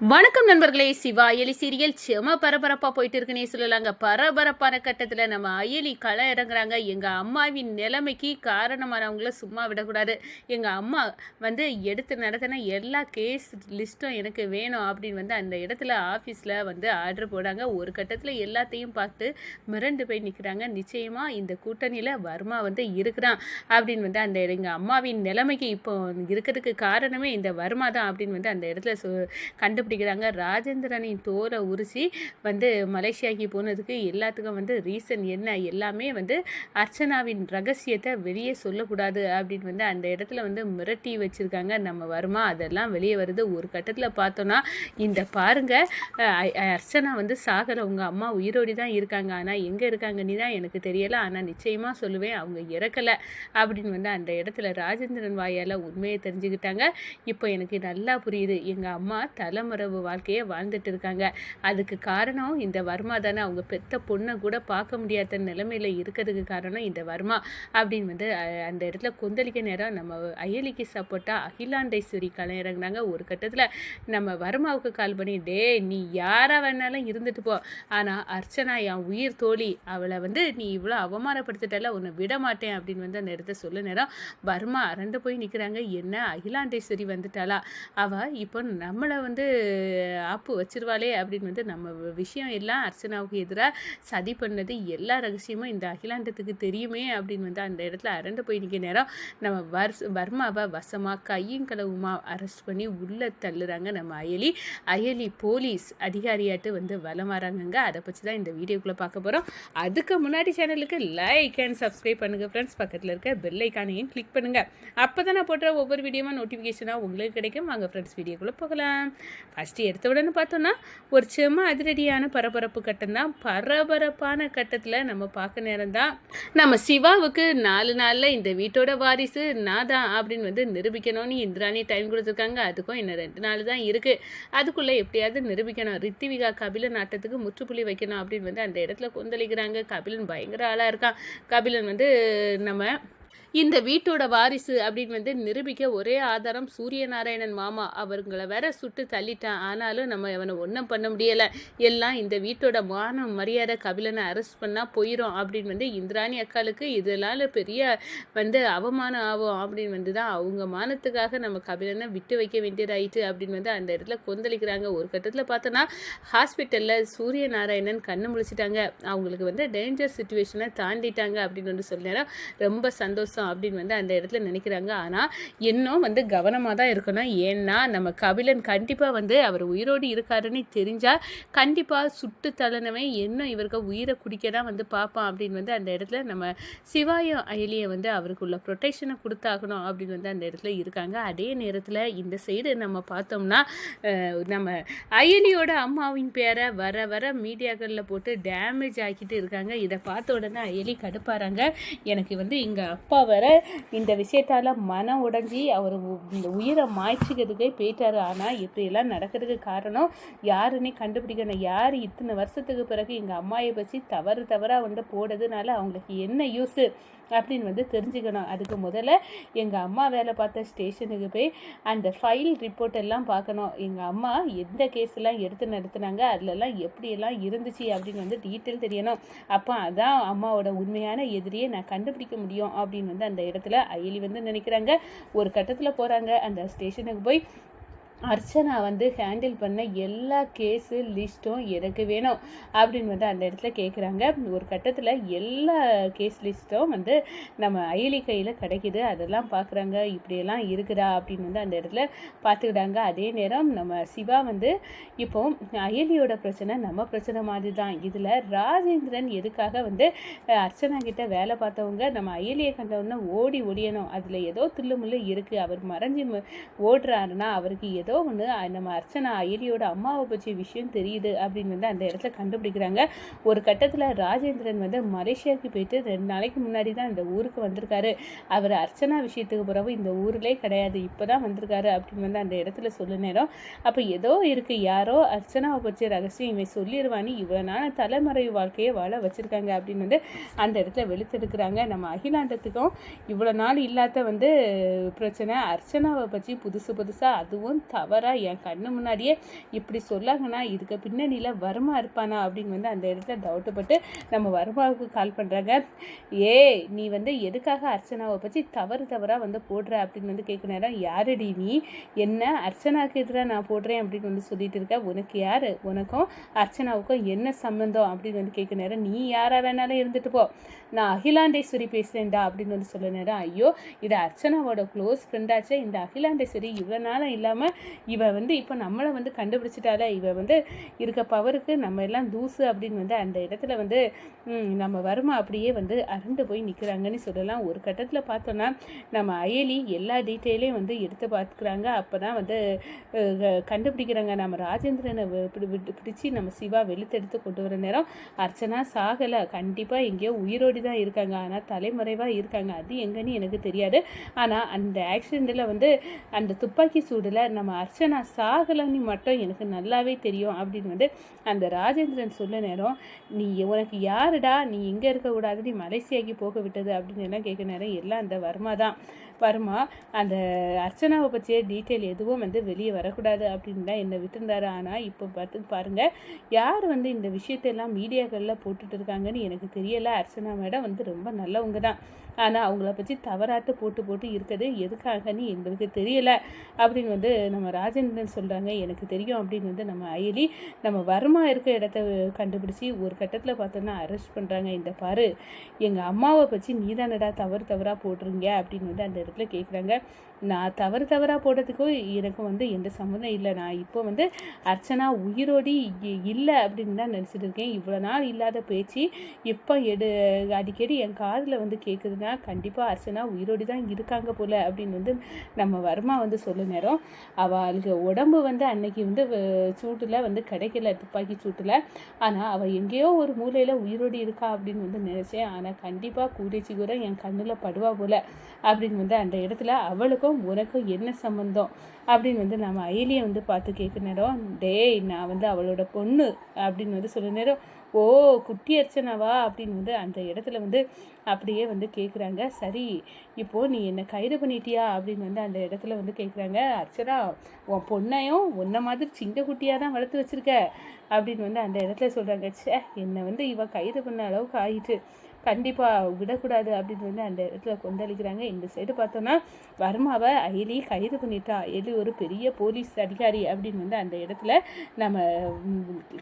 வணக்கம் நண்பர்களே. சிவா அயலி சீரியல் செம பரபரப்பாக போயிட்டு இருக்குன்னே சொல்லலாங்க பரபரப்பான கட்டத்தில் நம்ம அயலி களை இறங்குறாங்க. எங்கள் அம்மாவின் நிலைமைக்கு காரணமானவங்கள சும்மா விடக்கூடாது. எங்கள் அம்மா வந்து எடுத்து நடத்தின எல்லா கேஸ் லிஸ்ட்டும் எனக்கு வேணும் அப்படின்னு வந்து அந்த இடத்துல ஆஃபீஸில் வந்து ஆர்டர் போடாங்க. ஒரு கட்டத்தில் எல்லாத்தையும் பார்த்து மிரண்டு போய் நிற்கிறாங்க நிச்சயமாக இந்த கூட்டணியில் வர்மா வந்து இருக்கிறான் அப்படின்னு வந்து அந்த எங்கள் அம்மாவின் நிலைமைக்கு இப்போ இருக்கிறதுக்கு காரணமே இந்த வர்மா தான் அப்படின்னு வந்து அந்த இடத்துல சொ அப்படிங்கிறாங்க. ராஜேந்திரனின் தோரை உரிசி வந்து மலேசியாக்கு போனதுக்கு எல்லாத்துக்கும் வந்து ரீசன் என்ன? எல்லாமே வந்து அர்ச்சனாவின் ரகசியத்தை வெளியே சொல்லக்கூடாது அப்படின்னு வந்து அந்த இடத்துல வந்து மிரட்டி வச்சுருக்காங்க. நம்ம வருமா அதெல்லாம் வெளியே வருது. ஒரு கட்டத்தில் பார்த்தோன்னா இந்த பாருங்க அர்ச்சனா வந்து சாகலை உங்கள் அம்மா உயிரோடி தான் இருக்காங்க. ஆனால் எங்கே இருக்காங்கன்னு தான் எனக்கு தெரியலை. ஆனால் நிச்சயமாக சொல்லுவேன் அவங்க இறக்கலை அப்படின்னு வந்து அந்த இடத்துல ராஜேந்திரன் வாயால் உண்மையை தெரிஞ்சுக்கிட்டாங்க. இப்போ எனக்கு நல்லா புரியுது. எங்கள் அம்மா தலைமறைவு வாழ்க்கையை வாழ்ந்துட்டு இருக்காங்க அதுக்கு காரணம் இந்த வர்மா தானே. அவங்க பெத்த பொண்ணை கூட பார்க்க முடியாத நிலைமையில இருக்கிறதுக்கு காரணம் இந்த வர்மா. அப்படின்னு வந்து அந்த இடத்துல கொந்தளிக்க நேரம் நம்ம அயலிக்கு சப்போர்ட்டாக அகிலாண்டேஸ்வரி களை இறங்குனாங்க. ஒரு கட்டத்தில் நம்ம வர்மாவுக்கு கால் பண்ணி டே நீ யாராக வேணாலும் இருந்துட்டு போ. ஆனால் அர்ச்சனா என் உயிர் தோழி அவளை வந்து நீ இவ்வளோ அவமானப்படுத்திட்டால உன்னை விட மாட்டேன். அப்படின்னு வந்து அந்த இடத்த சொல்ல நேரம் வர்மா அரண்டு போய் நிற்கிறாங்க என்ன அகிலாண்டேஸ்வரி வந்துட்டாளா? அவள் இப்போ நம்மளை வந்து ஆப்பு வச்சிருவாளே அப்படின்னு வந்து நம்ம விஷயம் எல்லாம் அர்ச்சனாவுக்கு எதிராக சதி பண்ணது எல்லா ரகசியமும் இந்த அகிலாண்டத்துக்கு தெரியுமே அப்படின்னு வந்து அந்த இடத்துல அரண்டு போய் நிற்க நேரம் நம்ம வர்ஸ் வர்மாவை வசமாக கையும் களவுமா அரெஸ்ட் பண்ணி உள்ளே தள்ளுறாங்க நம்ம அயலி. அயலி போலீஸ் அதிகாரியாட்டு வந்து வலம் வராங்கங்க. அதை பற்றி தான் இந்த வீடியோக்குள்ளே பார்க்க போகிறோம் அதுக்கு முன்னாடி சேனலுக்கு லைக் அண்ட் சப்ஸ்கிரைப் பண்ணுங்கள் ஃப்ரெண்ட்ஸ் பக்கத்தில் இருக்க பெல் ஐக்கானையும் கிளிக் பண்ணுங்கள் அப்போ தான் நான் போடுற ஒவ்வொரு வீடியோவாக நோட்டிஃபிகேஷனாக உங்களுக்கு கிடைக்கும். வாங்க ஃப்ரெண்ட்ஸ் வீடியோக்குள்ளே போகலாம். ஃபஸ்ட்டு எடுத்த உடனே பார்த்தோன்னா ஒரு செம்ம அதிரடியான பரபரப்பு கட்டம் தான். பரபரப்பான கட்டத்தில் நம்ம பார்க்க நேரம் தான். நம்ம சிவாவுக்கு நாலு நாளில் இந்த வீட்டோட வாரிசு நான் தான் அப்படின்னு வந்து நிரூபிக்கணும்னு இந்திராணி டைம் கொடுத்துருக்காங்க. அதுக்கும் இன்னும் ரெண்டு நாள் தான் இருக்குது அதுக்குள்ளே எப்படியாவது நிரூபிக்கணும். ரித்திவிகா கபிலன் ஆட்டத்துக்கு முற்றுப்புள்ளி வைக்கணும் அப்படின்னு வந்து அந்த இடத்துல கொந்தளிக்கிறாங்க. கபிலன் பயங்கர ஆளாக இருக்கான். கபிலன் வந்து நம்ம இந்த வீட்டோட வாரிசு அப்படின்னு வந்து நிரூபிக்க ஒரே ஆதாரம் சூரியநாராயணன் மாமா. அவருங்களை வேற சுட்டு தள்ளிட்டான். ஆனாலும் நம்ம அவனை ஒன்றும் பண்ண முடியலை. எல்லாம் இந்த வீட்டோட மானம் மரியாதை கபிலனை அரெஸ்ட் பண்ணால் போயிடும் அப்படின்னு வந்து இந்திராணி அக்காளுக்கு இதனால பெரிய வந்து அவமானம் ஆகும் அப்படின்னு வந்து தான் அவங்க மானத்துக்காக நம்ம கபிலனை விட்டு வைக்க வேண்டியதாயிட்டு அப்படின்னு வந்து அந்த இடத்துல கொந்தளிக்கிறாங்க. ஒரு கட்டத்தில் பார்த்தோன்னா ஹாஸ்பிட்டலில் சூரியநாராயணன் கண்ணு முழிச்சிட்டாங்க. அவங்களுக்கு வந்து டேஞ்சர் சுச்சுவேஷனை தாண்டிட்டாங்க அப்படின்னு வந்து சொல்ல ரொம்ப சந்தோஷம். அப்படின்னு வந்து அந்த இடத்துல நினைக்கிறாங்க. ஆனால் இன்னும் வந்து கவனமாக தான் இருக்கணும். ஏன்னா நம்ம கபிலன் கண்டிப்பாக வந்து அவர் உயிரோடு இருக்காருன்னு தெரிஞ்சால் கண்டிப்பாக சுட்டு தள்ளனவன் இன்னும் இவருக்கு உயிரை குடிக்க தான் வந்து பார்ப்பான் அப்படின்னு வந்து அந்த இடத்துல நம்ம சிவாயம் அயலியை வந்து அவருக்குள்ள ப்ரொட்டெக்ஷனை கொடுத்தாகணும் அப்படின்னு வந்து அந்த இடத்துல இருக்காங்க. அதே நேரத்தில் இந்த சைடு நம்ம பார்த்தோம்னா நம்ம அயலியோட அம்மாவின் பேரை வர வர மீடியாக்களில் போட்டு டேமேஜ் ஆக்கிட்டு இருக்காங்க. இதை பார்த்த உடனே அயலி கடுப்பாராங்க எனக்கு வந்து எங்கள் அப்பா வர இந்த விஷயத்தால் மனம் உடஞ்சி அவர் இந்த உயிரை மாய்ச்சிக்கிறதுக்கே போயிட்டார். ஆனால் இப்படியெல்லாம் நடக்கிறதுக்கு காரணம் யாருன்னே கண்டுபிடிக்கணும் யார் இத்தனை வருஷத்துக்கு பிறகு எங்கள் அம்மாயை பற்றி தவறு தவறாக வந்து போடுறதுனால அவங்களுக்கு என்ன யூஸு அப்படின்னு வந்து தெரிஞ்சுக்கணும். அதுக்கு முதல்ல எங்கள் அம்மா வேலை பார்த்த ஸ்டேஷனுக்கு போய் அந்த ஃபைல் ரிப்போர்ட் எல்லாம் பார்க்கணும். எங்கள் அம்மா எந்த கேஸ்லாம் எடுத்து நடத்துனாங்க அதிலலாம் எப்படியெல்லாம் இருந்துச்சு அப்படின்னு வந்து டீட்டெயில் தெரியணும். அப்போ அதான் அம்மாவோட உண்மையான எதிரியை நான் கண்டுபிடிக்க முடியும் அப்படின்னு வந்து அந்த இடத்துல அயலி வந்து நினைக்கிறாங்க. ஒரு கட்டத்தில் போகிறாங்க அந்த ஸ்டேஷனுக்கு போய் அர்ச்சனா வந்து ஹேண்டில் பண்ண எல்லா கேஸு லிஸ்ட்டும் எனக்கு வேணும் அப்படின்னு வந்து அந்த இடத்துல கேட்குறாங்க ஒரு கட்டத்தில் எல்லா கேஸ் லிஸ்ட்டும் வந்து நம்ம அயலி கையில் கிடைக்குது. அதெல்லாம் பார்க்குறாங்க இப்படியெல்லாம் இருக்குதா அப்படின்னு வந்து அந்த இடத்துல பார்த்துக்கிட்டாங்க அதே நேரம் நம்ம சிவா வந்து இப்போ அயலியோட பிரச்சனை நம்ம பிரச்சனை மாதிரி தான் இதில் ராஜேந்திரன் எதுக்காக வந்து அர்ச்சனா கிட்ட வேலை பார்த்தவங்க நம்ம அயலியை கண்டவுடனே ஓடி ஒடியணும். அதில் ஏதோ தில்லுமுள்ளு இருக்குது அவர் மறைஞ்சு ஓடுறாருன்னா அவருக்கு ஏதோ ஒன்று நம்ம அர்ச்சனா ஐரியோட அம்மாவை பற்றி விஷயம் தெரியுது அப்படின்னு வந்து அந்த இடத்துல கண்டுபிடிக்கிறாங்க. ஒரு கட்டத்தில் ராஜேந்திரன் வந்து மலேசியாவுக்கு போயிட்டு ரெண்டு நாளைக்கு முன்னாடி தான் இந்த ஊருக்கு வந்திருக்காரு. அவர் அர்ச்சனா விஷயத்துக்கு பிறகு இந்த ஊர்லே கிடையாது இப்போ தான் வந்திருக்காரு அப்படின்னு வந்து அந்த இடத்துல சொல்ல நேரம். அப்போ ஏதோ இருக்குது யாரோ அர்ச்சனாவை பற்றி ரகசியம் இவன் சொல்லிடுவான்னு இவ்வளோ நாள் வாழ்க்கையை வாழ வச்சுருக்காங்க அப்படின்னு வந்து அந்த இடத்துல வெளுத்தெடுக்கிறாங்க. நம்ம அகிலாண்டத்துக்கும் இவ்வளோ நாள் இல்லாத வந்து பிரச்சனை அர்ச்சனாவை பற்றி புதுசு புதுசாக அதுவும் தவறாக என் கண்ணு முன்னாடியே இப்படி சொல்லாங்கன்னா இதுக்கு பின்னணியில் வருமா இருப்பானா அப்படின்னு வந்து அந்த இடத்துல டவுட்டுப்பட்டு நம்ம வருமாவுக்கு கால் பண்ணுறாங்க ஏ நீ வந்து எதுக்காக அர்ச்சனாவை பற்றி தவறு தவறாக வந்து போடுற அப்படின்னு வந்து கேட்க நேரம் யாரடி நீ? என்ன அர்ச்சனாவுக்கு எதிராக நான் போடுறேன் அப்படின்னு வந்து சொல்லிட்டு இருக்க? உனக்கு யார்? உனக்கும் அர்ச்சனாவுக்கும் என்ன சம்மந்தம் அப்படின்னு வந்து கேட்க நேரம் நீ யாராக வேணாலும் இருந்துட்டு போ. நான் அகிலாண்டேஸ்வரி பேசுகிறேன்டா அப்படின்னு வந்து சொல்ல நேரம் ஐயோ இது அர்ச்சனாவோட க்ளோஸ் ஃப்ரெண்டாச்சே இந்த அகிலாண்டேஸ்வரி இவ்வளோ நாளும் இல்லாமல் இவ வந்து இப்போ நம்மளை வந்து கண்டுபிடிச்சிட்டால இவ வந்து இருக்க பவருக்கு நம்ம எல்லாம் தூசு அப்படின்னு வந்து அந்த இடத்துல வந்து நம்ம வருமா அப்படியே வந்து அரண்டு போய் நிற்கிறாங்கன்னு சொல்லலாம். ஒரு கட்டத்தில் பார்த்தோன்னா நம்ம அயலி எல்லா டீட்டெயிலையும் வந்து எடுத்து பார்த்துக்கிறாங்க அப்போ தான் வந்து கண்டுபிடிக்கிறாங்க. நம்ம ராஜேந்திரனை விட்டு பிடிச்சி நம்ம சிவா வெளுத்தெடுத்து கொண்டு வர நேரம் அர்ச்சனா சாகலை. கண்டிப்பாக எங்கேயோ உயிரோடி தான் இருக்காங்க. ஆனால் தலைமறைவாக இருக்காங்க. அது எங்கன்னு எனக்கு தெரியாது. ஆனால் அந்த ஆக்சிடெண்ட்டில் வந்து அந்த துப்பாக்கி சூடில் நம்ம அர்ச்சனா சாகலைன்னு மட்டும் எனக்கு நல்லாவே தெரியும் அப்படின்னு வந்து அந்த ராஜேந்திரன் சொல்ல நேரம் நீ உனக்கு யாருடா? நீ எங்கே இருக்கக்கூடாது நீ மலேசியாக்கி போக விட்டது. அப்படின்னு எல்லாம் கேட்க நேரம் எல்லாம் அந்த வர்மா தான். வர்மா அந்த அர்ச்சனாவை பற்றிய டீட்டெயில் எதுவும் வந்து வெளியே வரக்கூடாது அப்படின்னு தான் என்னை விட்டுருந்தாரு. ஆனால் இப்போ பார்த்து பாருங்க யார் வந்து இந்த விஷயத்தெல்லாம் மீடியாக்களில் போட்டுட்டு இருக்காங்கன்னு எனக்கு தெரியலை. அர்ச்சனா மேடம் வந்து ரொம்ப நல்லவங்க தான். ஆனால் அவங்கள பற்றி தவறாட்டு போட்டு போட்டு இருக்குது. எதுக்காகன்னு எங்களுக்கு தெரியலை அப்படின்னு வந்து நம்ம ராஜேந்திரன் சொல்கிறாங்க எனக்கு தெரியும் அப்படின்னு வந்து நம்ம அயலி நம்ம வருமா இருக்க இடத்த கண்டுபிடிச்சி ஒரு கட்டத்தில் பார்த்தோன்னா அரெஸ்ட் பண்ணுறாங்க இந்த பாரு எங்கள் அம்மாவை பற்றி நீதானடா தவறு தவறாக போடுறீங்க அப்படின்னு வந்து அந்த இடத்துல கேட்குறாங்க நான் தவறு தவறாக போடுறதுக்கும் எனக்கும் வந்து எந்த சம்மந்தம் இல்லை. நான் இப்போ வந்து அர்ச்சனா உயிரோடி இல்லை அப்படின்னு தான் நினச்சிட்டு இருக்கேன். இவ்வளோ நாள் இல்லாத பேச்சு. இப்போ எடு அடிக்கடி என் காதில் வந்து கேட்குதுன்னா கண்டிப்பாக அர்ச்சனா உயிரோடி தான் இருக்காங்க போல் அப்படின்னு வந்து நம்ம வர்மா வந்து சொல்ல நேரம். அவளுக்கு உடம்பு வந்து அன்னைக்கு வந்து சூட்டில் வந்து கிடைக்கல துப்பாக்கி சூட்டில். ஆனால் அவள் எங்கேயோ ஒரு மூலையில் உயிரோடி இருக்கா அப்படின்னு வந்து நினச்சேன். ஆனால் கண்டிப்பாக கூடியச்சி கூட என் கண்ணில் படுவா போல அப்படின்னு வந்து அந்த இடத்துல அவளுக்கும் உனக்கும் என்ன சம்மந்தம் அப்படின்னு வந்து நம்ம அயலியை வந்து பார்த்து கேட்க நேரம் டேய் நான் வந்து அவளோட பொண்ணு அப்படின்னு வந்து சொல்ல நேரம் ஓ குட்டி அர்ச்சனாவா? அப்படின்னு வந்து அந்த இடத்துல வந்து அப்படியே வந்து கேட்குறாங்க சரி இப்போது நீ என்னை கைது பண்ணிட்டியா? அப்படின்னு வந்து அந்த இடத்துல வந்து கேட்குறாங்க அர்ச்சனா உன் பொண்ணையும் உன்னை மாதிரி சின்ன குட்டியாக தான் வளர்த்து வச்சுருக்க. அப்படின்னு வந்து அந்த இடத்துல சொல்கிறாங்க ச்சே என்னை வந்து இவன் கைது பண்ண அளவுக்கு ஆயிட்டு. கண்டிப்பாக விடக்கூடாது அப்படின்னு வந்து அந்த இடத்துல கொந்தளிக்கிறாங்க. இந்த சைடு பார்த்தோன்னா வர்மாவை அயலி கைது பண்ணிட்டா. எலி ஒரு பெரிய போலீஸ் அதிகாரி அப்படின்னு வந்து அந்த இடத்துல நம்ம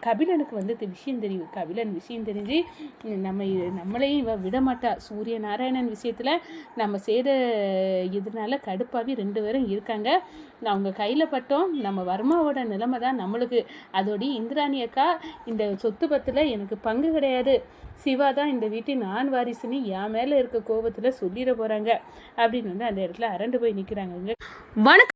கபிலனுக்கு வந்து விஷயம் தெரியும். கபிலன் விஷயம் தெரிஞ்சு நம்ம நம்மளையும் இவ விட மாட்டா சூரிய நாராயணன் விஷயத்தில் நம்ம செய்த இதனால கடுப்பாகவே ரெண்டு பேரும் இருக்காங்க. அவங்க கையில் பட்டோம். நம்ம வர்மாவோட நிலைமை தான் நம்மளுக்கு. அதோடய இந்திராணி அக்கா இந்த சொத்து பத்தில் எனக்கு பங்கு கிடையாது. சிவா தான் இந்த வீட்டின் நான் வாரிசுன்னு என் மேலே இருக்க கோபத்தில் சொல்லிட போகிறாங்க அப்படின்னு வந்து அந்த இடத்துல அரண்டு போய் நிற்கிறாங்க வணக்கம்.